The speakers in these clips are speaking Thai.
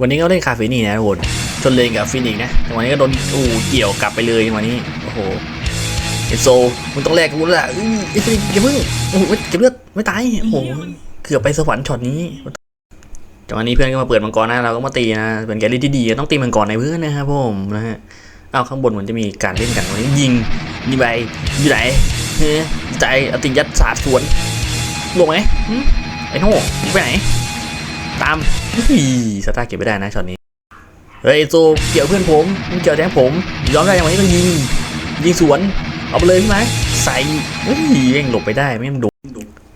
วันนี้ก็เล่นคาเฟนี่นะทุกคนชนเลนกับฟินิกนะวันนี้ก็โดนอูเกี่ยวกลับไปเลยวันนี้โอ้โหเอโซมึงต้องแลกกูแล้วล่ะอื้อไอ้ฟินิกอย่าเพิ่งโอ้โหเก็บเลือดไม่ตายโอ้โหเกือบไปสวรรค์ช็อตนี้จังหวะนี้เพื่อนก็มาเปิดมังกรนะเราก็มาตีนะเป็นแกลลี่ที่ดีต้องตีมังกรในเพื่อนนะครับผมนะฮะอ้าวข้างบนเหมือนจะมีการเล่นกันวันนี้ยิงยิงไปอยู่ไหนเฮ้ยใจอติยัดสาดสวนลงไหมไอ้โน่ไปไหน ตามสตาร์เก็บไม่ได้นะช็อตนี้ เฮ้ยโซเกี่ยวเพื่อนผมมึงเกี่ยวแทงผมยอมได้ยังไงต้องยิงยิงสวนเอาไปเลยพี่ไหมใส่เฮ้ยเร่งหลบไปได้ไม่ต้องโดน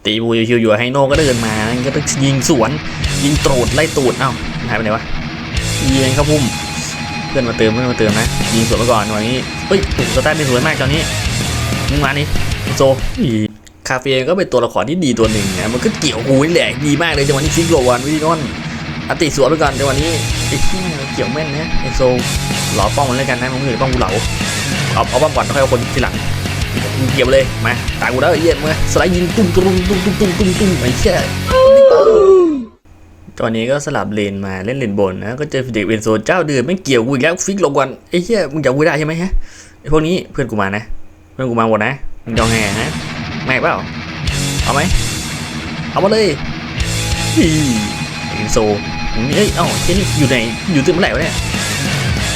ตีบูชิวอยู่ให้โน่ก็เดินมาก็ต้องยิงสวน ยิงโตรดไล่ตูดเอ้าหายไปไหนวะยิงเข้าพุ่มเพื่อนมาเติมเพื่อนมาเติมนะยิงสวนไปก่อนวันนี้เฮ้ยสตาร์ทได้สวยมากตอนนี้มึงมานี่โซอี คาเฟ่ก็เป็นตัวละครที่ดีตัวหนึ่งนะมันก็เกี่ยวกูนี่แหละดีมากเลยจังหวะนี้ฟิกโลวันวิธีนอนอติสวนไปก่อนจังหวะนี้ไอ้ที่เกี่ยวแม่นนะไอโซหล่อป้องมันเลยกันนะมึงเหลือป้องกูเหลาเอาเอาป้องก่อนแล้วค่อยเอาคนทีหลังเกี่ยวเลยมาตายกูแล้วไอ้เหี้ยมึงสไลด์ยิงตุ้มตุ้มตุ้มตุ้มตุ้มตุ้มตุ้มไอ้เหี้ยตอนนี้ก็สลับเลนมาเล่นเลนบนนะก็เจอฟิเด็กเวนโซเจ้าเดือดไม่เกี่ยวกูอีกแล้วฟิกลงก่อนไอ้เหี้ยมึงจับกูได้ใช่ไหมฮะไอ้พวกนี้เพื่อนกูมานะ เพื่อนกูมาหมดนะมึงยองไงฮะ แม่เปล่าเอาไหมเอามาเลยฮีเอ็นโซเอ้ยเอ้าเจนี่อยู่ไหนอยู่ตึกเมื่อไหร่วะเนี่ย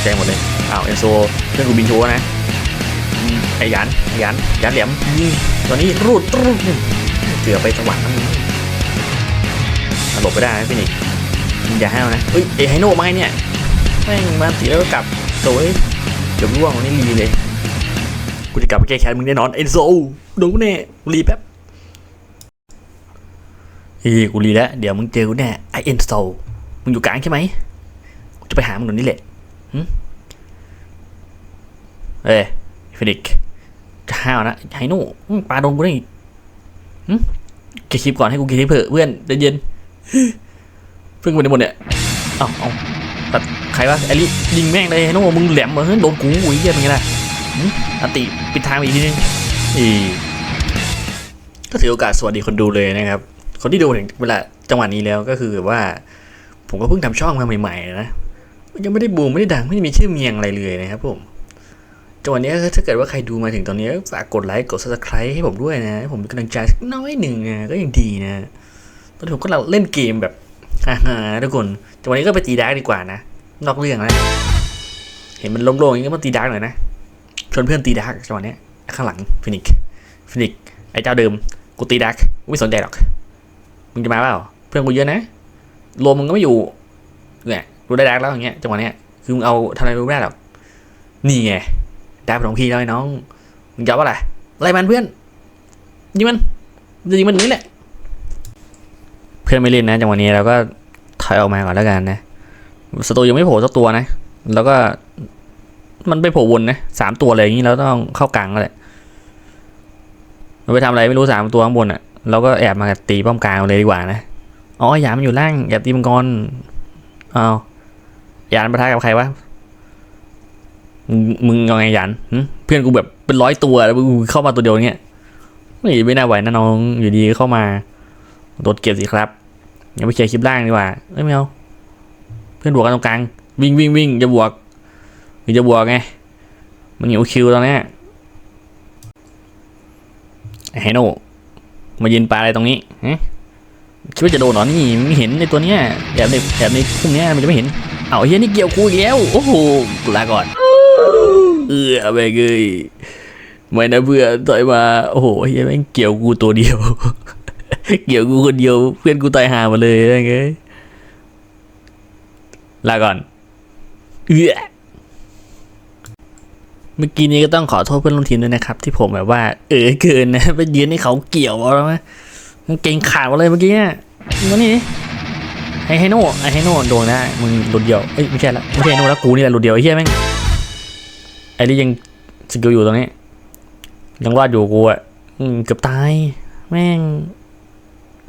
แจ้งหมดเลยอ้าวเอ็นโซเพื่อนกูบินโชว์นะอืมไอ้ยันไอ้ยันยันแหลมยิงตอนนี้รูดรูดเกือบไปสวรรค์นะมึงหลบไปได้นะพี่นิกมึงอย่าห้าวนะเฮ้ยเอ้ไฮโน่มาไงเนี่ยแม่งมาตีแล้วก็กลับโซ่เดี๋ยวร่วงวันนี้รีเลยกูจะกลับไปแก้แค้นมึงแน่นอนเอ็นโซ โดนกูแน่รีแป๊บเฮ้ยกูรีแล้วเดี๋ยวมึงเจอกูแน่ไอเอ็นโซมึงอยู่กลางใช่ไหมกูจะไปหามึงตรงนี้แหละเอ้ยฟินิกจะห้าวนะไฮโน่มึงปาโดนกูได้อีกหึเก็บคลิปก่อนให้กูเก็บคลิปเผื่อะเพื่อนเย็นเพื่อนกูไปไหนหมดเนี่ยเอ้าเอาตัดใครวะไอริยิงแม่งเลยไฮโน่มึงแหลมเหมือนโดนกูอุ้ยเหี้ยเป็นไงล่ะหึอติปิดทางไปอีกทีนึงอี ก็ถือโอกาสสวัสดีคนดูเลยนะครับ คนที่ดูถึงเวลาจังหวะนี้แล้วก็คือแบบว่า ผมก็เพิ่งทำช่องมาใหม่ๆนะยังไม่ได้บูมไม่ได้ดังไม่ได้มีชื่อเมียงอะไรเลยนะครับผมจังหวะนี้ถ้าเกิดว่าใครดูมาถึงตอนนี้ฝากกดไลค์กด subscribe ให้ผมด้วยนะ ผมกำลังใจสักน้อยหนึ่งนะก็ยังดีนะตอนนี้ผมก็เราเล่นเกมแบบฮ่าๆทุกคนจังหวะนี้ก็ไปตีดาร์กดีกว่านะนอกเรื่องนะเห็นมันโล่งๆอย่างนี้ก็มาตีดาร์กหน่อยนะชวนเพื่อนตีดาร์กจังหวะนี้ข้างหลังฟินิกฟินิก เจ้าเดิม กูตีดาร์กกูไม่สนใจหรอก มึงจะมาเปล่า เพื่อนกูเยอะนะรวมมึงก็ไม่อยู่ เนี่ยรู้ได้ดักแล้วอย่างเงี้ย จังหวะเนี้ย คือมึงเอาทำอะไรรู้ไม่ได้หรอก นี่ไงด้ไปของพี่แล้วไอ้น้อง มึงจะเอาอะไรไล่มันเพื่อน ยิงมันจะยิงมันนี้แหละ เพื่อนไม่เล่นนะจังหวะนี้เราก็ถอยออกมาก่อนแล้วกันนะสตูยังไม่โผล่สักตัวนะ แล้วก็มันไปโผล่วนนะสามตัวเลยอย่างนี้เราต้องเข้ากลางแล้วแหละ เราไปทำอะไรไม่รู้สามตัวข้างบนอะเราก็แอบมาตีป้อมกลางเลยดีกว่านะอ๋อหยามมันอยู่ล่างแอบตีมังกรอ้าวหยานประทะกับใครวะมึงยังไงหยานเพื่อนกูแบบเป็นร้อยตัวแล้วมึงเข้ามาตัวเดียวเงี้ยไม่ไม่น่าไหวนะน้องอยู่ดีเข้ามาโดดเก็บสิครับอย่าไปเคลียร์คลิปล่างดีกว่าเอ้ยไม่เอาเพื่อนบวกกันตรงกลางวิ่งวิ่งวิ่งจะบวกหรือจะบวกไงมันเหนียวคิวตอนเนี้ย ไอ้ไฮโน่มายืนปลาอะไรตรงนี้ฮะคิดว่าจะโดนเหรอนี่ไม่เห็นในตัวเนี้ยแอบในแอบในพุ่มเนี้ยมันจะไม่เห็นเอาเฮียนี่เกี่ยวกูอีกแล้วโอ้โหกูลาก่อนเออไปเกยไม่นะเพื่อนต่อยมาโอ้โหเฮียแม่งเกี่ยวกูตัวเดียว เกี่ยวกูคนเดียวเพื่อนกูตายหาหมาเลยอะไรเงี้ยลาก่อนเออ เมื่อกี้นี้ก็ต้องขอโทษเพื่อนร่วมทีมด้วยนะครับ ที่ผมแบบว่า เออเกินนะไปยืนให้เขาเกี่ยวเอาไหมมันเก่งขาดมาเลยเมื่อกี้เนี่ยมานี่ดิไอ้ไฮโน่ไอ้ไฮโน่โดนได้มึงหลุดเดียวเอ้ยไม่ใช่ละไม่ใช่ไฮโน่แล้วกูนี่แหละหลุดเดียวไอ้เหี้ยแม่งไอ้นี่ยังสกิลอยู่ตรงนี้ยังวาดอยู่กูอะอืมเกือบตาย แม่ง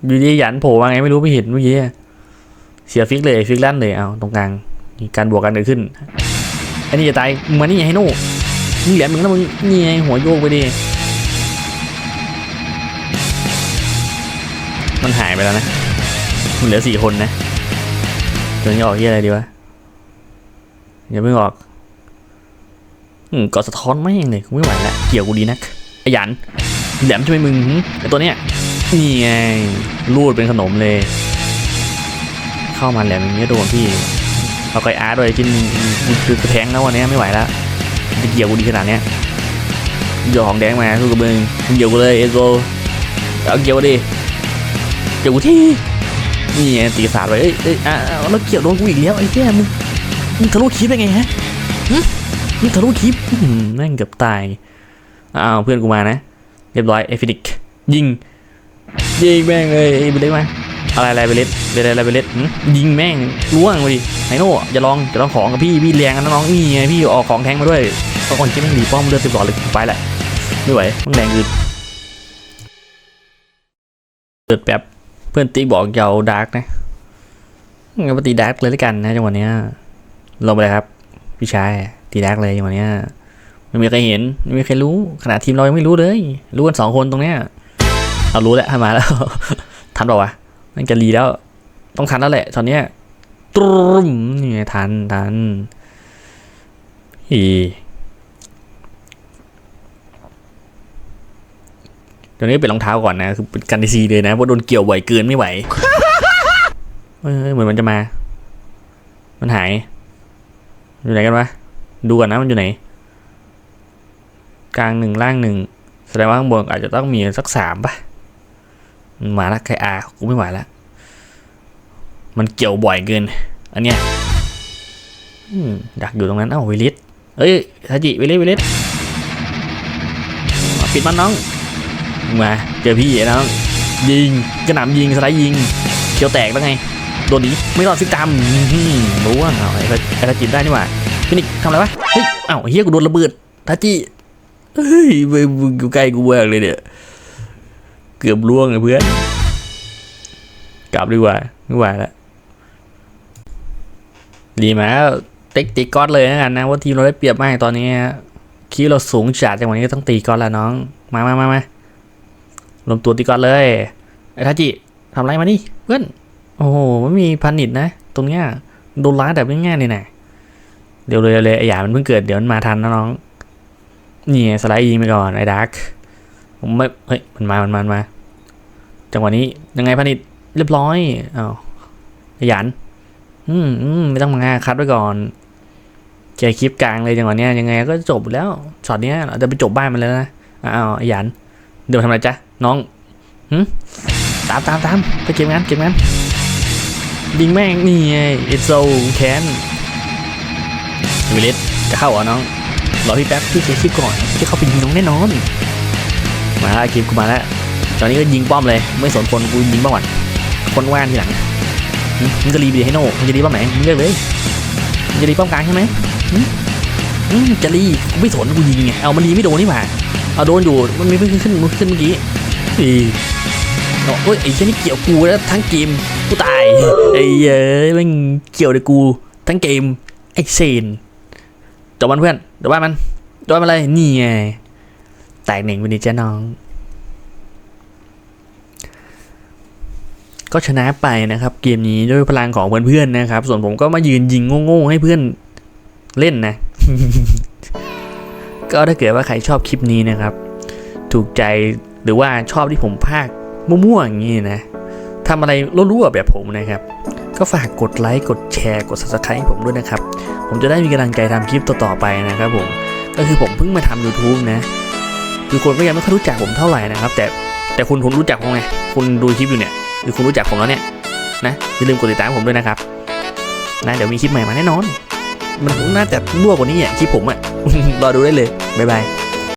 อยู่ดีหยันโผล่มาไงไม่รู้ไม่เห็นเมื่อกี้อะเสียฟิกเลยฟิกลั่นเลยเอาตรงกลางมีการบวกกันเกิดขึ้นไอ้นี่จะตายมึงมานี่ไฮโน่ มึงแหลมมึงแล้วมึงนี่ไงหัวโยกไปดิ มันหายไปแล้วนะ มันเหลือสี่คนนะ ตัวนี้ออกเหียอะไรดีวะอย่าไม่ออก อืมกอสะท้อนไม่งเลยกูไม่ไหวแล้เกี่ยวกูดีนักไอ้หยันแหลมช่ไหมมึงไอ้ตัวเนี้ยนี่ไงรูดเป็นขนมเลย เข้ามาแหลมอย่างเงี้ยโดนพี่เอาไก่อาร์ด้วยกินคือแทงแล้ววันนี้ไม่ไหวแล้ว จะเกี่ยวกูดีขนาดเนี้ยหยอกของแดงมาสู้กับมึงมึงเกี่ยวกูเลยเอโซเอาเกี่ยวกูดิเกี่ยวกูที่นี่ไงตีศาสตร์ไว้เอ้ยเอ้ยอะอะแล้วเกี่ยวโดนกูอีกแล้วไอ้แย่มึงมึงทะลุคลิปได้ไงฮะหึมึงทะลุคลิปอื้อหือแม่งเกือบตายอ้าวเพื่อนกูมานะ เรียบร้อยเอฟินิกยิงยิงแม่งเลยไอ้เบลเล็กมาอะไรอะไรเบลเล็กเบลเล็กอะไรเบลเล็กหึยิงแม่งล่วงไปดิไฮโน่อย่าลองอย่าลองของกับพี่พี่แรงนะน้องนี่ไงพี่ออกของแทงมาด้วย ก็คนที่แม่งดีป้อมเลือดสิบหลอดเลยไปแหละไม่ไหวมันแรงคือเกิดแป๊บเพื่อนตีบอกอยาวดาร์กนะงั้นมาตีดาร์กเลยแล้วกันนะจังหวะเนี้ยลงไปเลยครับ พี่ชายตีดาร์กเลยจังหวะเนี้ยไม่มีใครเห็นไม่มีใครรู้ขนาดทีมเรายังไม่รู้เลย รู้กันสองคนตรงเนี้ยเอารู้แล้วให้มาแล้ว ทันเปล่าวะมันจะรีแล้ว ต้องทันแล้วแหละ ตอนเนี้ยตรุมนี่ทันทันอี เดี๋ยวนี้เป็นรองเท้าก่อนนะคือเป็นกันดีซีเลยนะเพราะโดนเกี่ยวบ่อยเกินไม่ไหวเหมือนมันจะมา มันหาย อยู่ไหนกันวะดูก่อนนะมันอยู่ไหน กลางหนึ่งล่างหนึ่งแสดงว่าข้างบนอาจจะต้องมีสักสามป่ะมันมาละใครอากูไม่ไหวละมันเกี่ยวบ่อยเกิน อันเนี้ยดักอยู่ตรงนั้นเอ้าวิลิสเอ้ยทาจิวิลิสวิลิสปิดมันน้อง มาเจอพี่ไอ้น้อยิงกระหน่ำยิงสไลด์ยิงเขียวแตกแล้วไงโดนนีไม่รอดฟิกตามรู้ว่าเอาไอ้ไอ้ตาจิได้นี่หว่าฟินิกทำอะไรวะเฮ้ยเอ้าเฮียกูโดนระเบิดตาจิเฮ้ยมึงมึงอยู่ใกล้กูมากเลยเนี่ยเกือบล่วงเลยเพื่อนกลับดีกว่าไม่ไหวแล้วดีมาแล้วเต็กตีก้อนเลยนะกันนะว่าทีมเราได้เปรียบมากตอนนี้คิดเราสูงจัดจังหวะนี้ก็ต้องตีก้อนแล้วน้อง มามามามา รวมตัวตีก้อนเลย ไอ้ทาจิทำไรมานี่เพื่อน โอ้โหไม่มีพันนิดนะ ตรงเนี้ยโดนล้าแบบง่ายๆเลยนะเดี๋ยวเลยเลยไอ้หยามันเพิ่งเกิดเดี๋ยวมันมาทันนะน้อง นี่สไลด์ยิงไปก่อนไอ้ดาร์กผมไม่ เฮ้ย มันมา มันมามา จังหวะนี้ยังไงพันนิดเรียบร้อยอ้าวไอ้หยัน อืมอืมไม่ต้องมาคัดไว้ก่อนแกคลิปกลางเลยจังหวะเนี้ยยังไงก็จบแล้วช็อตเนี้ยเราจะไปจบบ้านมันแล้วนะอ้าวไอ้หยัน เดี๋ยวทำอะไรจ๊ะ น้องหึตามตามตามไปเก็บงานเก็บงานยิงแม่งนี่ไงเอโซแคนวิลิสจะเข้าเหรอน้องรอพี่แป๊บพี่เคลียร์คลิปก่อนจะเข้าไปยิงน้องแน่นอน มาแล้วคลิปกูมาแล้วตอนนี้ก็ยิงป้อมเลย ไม่สนคนกูยิงป้อมก่อนคนว่านทีหลังหึมึงจะรีบดีให้โน่มึงจะรีป้อมไหนมึงเลือกเลยมึงจะรีป้อมกลางใช่ไหมจะรีกูไม่สนกูยิงไงเอามันรีไม่โดนนี่หว่าเอาโดนอยู่มันม่เพิ่งขึ้นขึ้นขึ้นเมื่อกี้ อีเอ้ยไอ้แค่นี้เกี่ยวกูแล้วทั้งเกมกูตายไอ้เย้ยมันเกี่ยวในกู ทั้งเกมไอ้เซนจบมันเพื่อนเดี๋ยวว่ามันเดี๋ยวว่ามันอะไรนี่ไงแตกหนึ่งวันนี้จ้าน้อง ก็ชนะไปนะครับ เกมนี้ด้วยพลังของเพื่อนๆนะครับ ส่วนผมก็มายืนยิงโง่ๆให้เพื่อนเล่นนะ ก็ถ้าเกิดว่าใครชอบคลิปนี้นะครับ ถูกใจ หรือว่าชอบที่ผมพากย์มั่วๆอย่างนี้นะทำอะไรรั่วๆแบบผมนะครับ ก็ฝากกดไลค์กดแชร์กด subscribe ให้ผมด้วยนะครับ ผมจะได้มีกำลังใจทำคลิปต่อๆไปนะครับผมก็คือผมเพิ่งมาทำ YouTube นะคือคนก็ยังไม่ค่อยรู้จักผมเท่าไหร่นะครับ แต่แต่คุณคุณรู้จักผมไงคุณดูคลิปอยู่เนี่ยคือคุณรู้จักผมแล้วเนี่ยนะอย่าลืมกดติดตามผมด้วยนะครับนะเดี๋ยวมีคลิปใหม่มาแน่นอน มันน่าจะรั่วกว่านี้อะคลิปผมอะรอดูได้เลยบ๊ายบาย